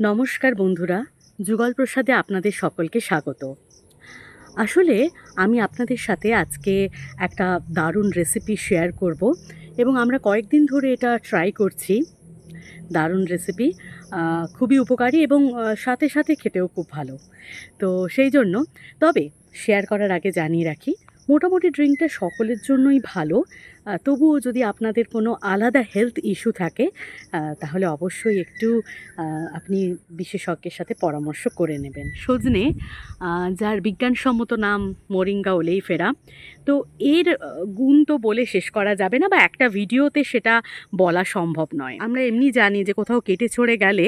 নমস্কার বন্ধুরা, যুগল প্রসাদে আপনাদের সকলকে স্বাগত। আসলে আমি আপনাদের সাথে আজকে একটা দারুণ রেসিপি শেয়ার করব এবং আমরা কয়েকদিন ধরে এটা ট্রাই করছি। দারুণ রেসিপি খুবই উপকারী এবং সাথে সাথে খেতেও খুব ভালো। তো সেই জন্য, তবে শেয়ার করার আগে জানিয়ে রাখি, মোটামুটি ড্রিঙ্কটা সকলের জন্যই ভালো। তবুও যদি আপনাদের কোনো আলাদা হেলথ ইস্যু থাকে তাহলে অবশ্যই একটু আপনি বিশেষজ্ঞের সাথে পরামর্শ করে নেবেন। সজনে যার বিজ্ঞানসম্মত নাম মোরিঙ্গা ওলেইফেরা, তো এর গুণ তো বলে শেষ করা যাবে না বা একটা ভিডিওতে সেটা বলা সম্ভব নয়। আমরা এমনি জানি যে কোথাও কেটে ছড়ে গেলে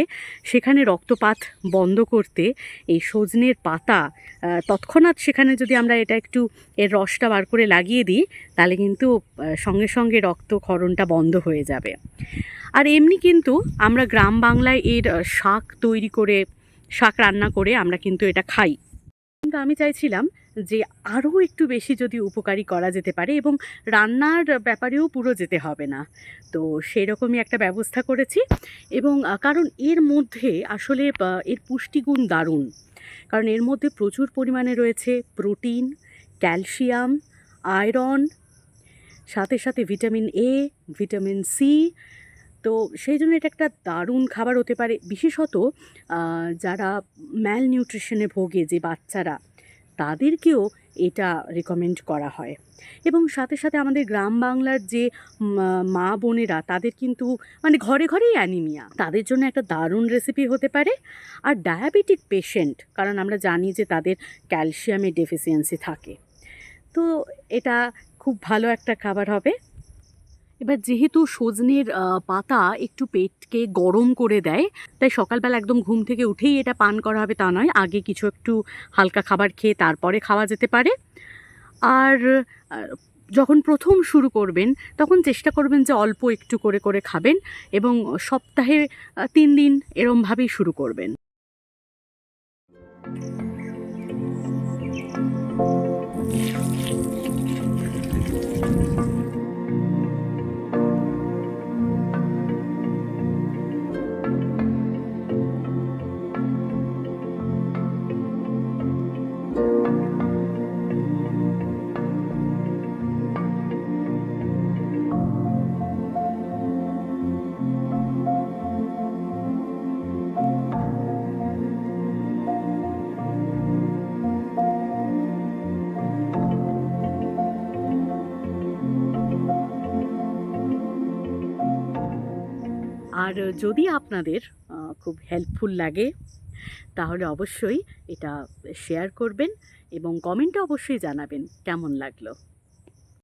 সেখানে রক্তপাত বন্ধ করতে এই সজনের পাতা তৎক্ষণাৎ সেখানে যদি আমরা এটা একটু এর রসটা বার করে লাগিয়ে দিই, তাহলে কিন্তু সঙ্গে সঙ্গে রক্তক্ষরণটা বন্ধ হয়ে যাবে। আর এমনি কিন্তু আমরা গ্রাম বাংলায় এর শাক তৈরি করে, শাক রান্না করে আমরা কিন্তু এটা খাই। কিন্তু আমি চাইছিলাম যে আরও একটু বেশি যদি উপকারী করা যেতে পারে এবং রান্নার ব্যাপারেও পুরো যেতে হবে না। তো সেই রকমই একটা ব্যবস্থা করেছি এবং কারণ এর মধ্যে আসলে এর পুষ্টিগুণ দারুণ। কারণ এর মধ্যে প্রচুর পরিমাণে রয়েছে প্রোটিন, ক্যালসিয়াম, আয়রন সাথে সাথে ভিটামিন এ ভিটামিন সি তো সেই জন্য এটা একটা দারুণ খাবার হতে পারে। বিশেষত যারা ম্যাল নিউট্রিশনে ভোগে যে বাচ্চারা, তাদেরকেও এটা রেকমেন্ড করা হয়। এবং সাথে সাথে আমাদের গ্রাম বাংলার যে মা- বোনেরা, তাদের কিন্তু মানে ঘরে ঘরেই অ্যানিমিয়া তাদের জন্য একটা দারুণ রেসিপি হতে পারে। আর ডায়াবেটিক পেশেন্ট কারণ আমরা জানি যে তাদের ক্যালসিয়ামের ডেফিসিয়েন্সি থাকে। তো এটা খুব ভালো একটা খাবার হবে। এবার যেহেতু সজনের পাতা একটু পেটকে গরম করে দেয়, তাই সকালবেলা একদম ঘুম থেকে উঠেই এটা পান করা হবে তা নয়। আগে কিছু একটু হালকা খাবার খেয়ে তারপরে খাওয়া যেতে পারে। আর যখন প্রথম শুরু করবেন, তখন চেষ্টা করবেন যে অল্প একটু করে করে খাবেন এবং সপ্তাহে তিন দিন এরমভাবেই শুরু করবেন। আর যদি আপনাদের খুব হেল্পফুল লাগে, তাহলে অবশ্যই এটা শেয়ার করবেন এবং কমেন্টে অবশ্যই জানাবেন কেমন লাগল।